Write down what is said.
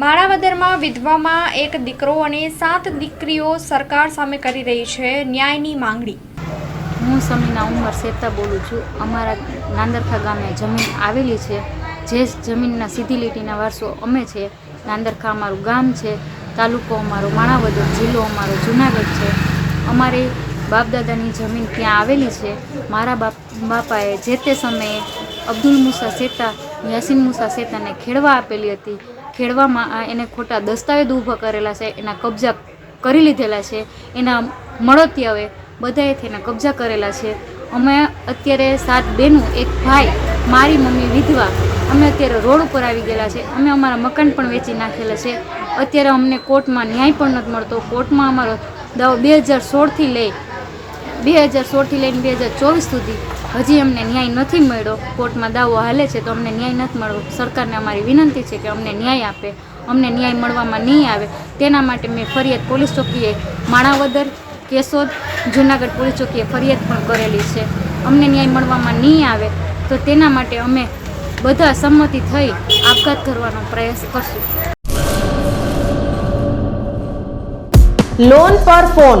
માણાવદરમાં વિધવામાં એક દીકરો અને સાત દીકરીઓ સરકાર સામે કરી રહી છે ન્યાયની માંગણી. હું સમીના ઉંમર શેતા બોલું છું. અમારા નાંદરખા ગામે જમીન આવેલી છે. જે જમીનના સીધી લીટીના વારસો અમે છે. નાંદરખા અમારું ગામ છે. તાલુકો અમારો માણાવદર જિલ્લો અમારો જુનાગઢ છે. અમારે બાપદાદાની જમીન ત્યાં આવેલી છે. મારા બાપ, બાપાએ જે તે સમયે અબ્દુલ મુસા શેતા યાસીન મુસા શેતાને ખેડવા આપેલી હતી. ખેડવામાં એને ખોટા દસ્તાવેજ ઊભા કરેલા છે, એના કબજા કરી લીધેલા છે, એના મળતિયાઓએ બધાએથી એના કબજા કરેલા છે. અમે અત્યારે સાત બહેનો એક ભાઈ, મારી મમ્મી વિધવા, અમે અત્યારે રોડ ઉપર આવી ગયેલા છે. અમે અમારા મકાન પણ વેચી નાખેલા છે. અત્યારે અમને કોર્ટમાં ન્યાય પણ નથી મળતો. કોર્ટમાં અમારો દાવો બે હજાર સોળથી લઈ બે હજાર સોળથી લઈને બે હજાર ચોવીસ સુધી હજી અમને ન્યાય નથી મળ્યો. કોર્ટમાં દાવો હાલે છે તો અમને ન્યાય નથી મળ્યો. સરકારને અમારી વિનંતી છે કે અમને ન્યાય આપે. અમને ન્યાય મળવામાં નહીં આવે. તેના માટે મેં ફરિયાદ પોલીસ ચોકીએ માણાવદર, કેશોદ, જુનાગઢ પોલીસ ચોકીએ ફરિયાદ પણ કરેલી છે. અમને ન્યાય મળવામાં નહીં આવે તો તેના માટે અમે બધા સંમતિ થઈ આપઘાત કરવાનો પ્રયાસ કરશું. લોન પર ફોન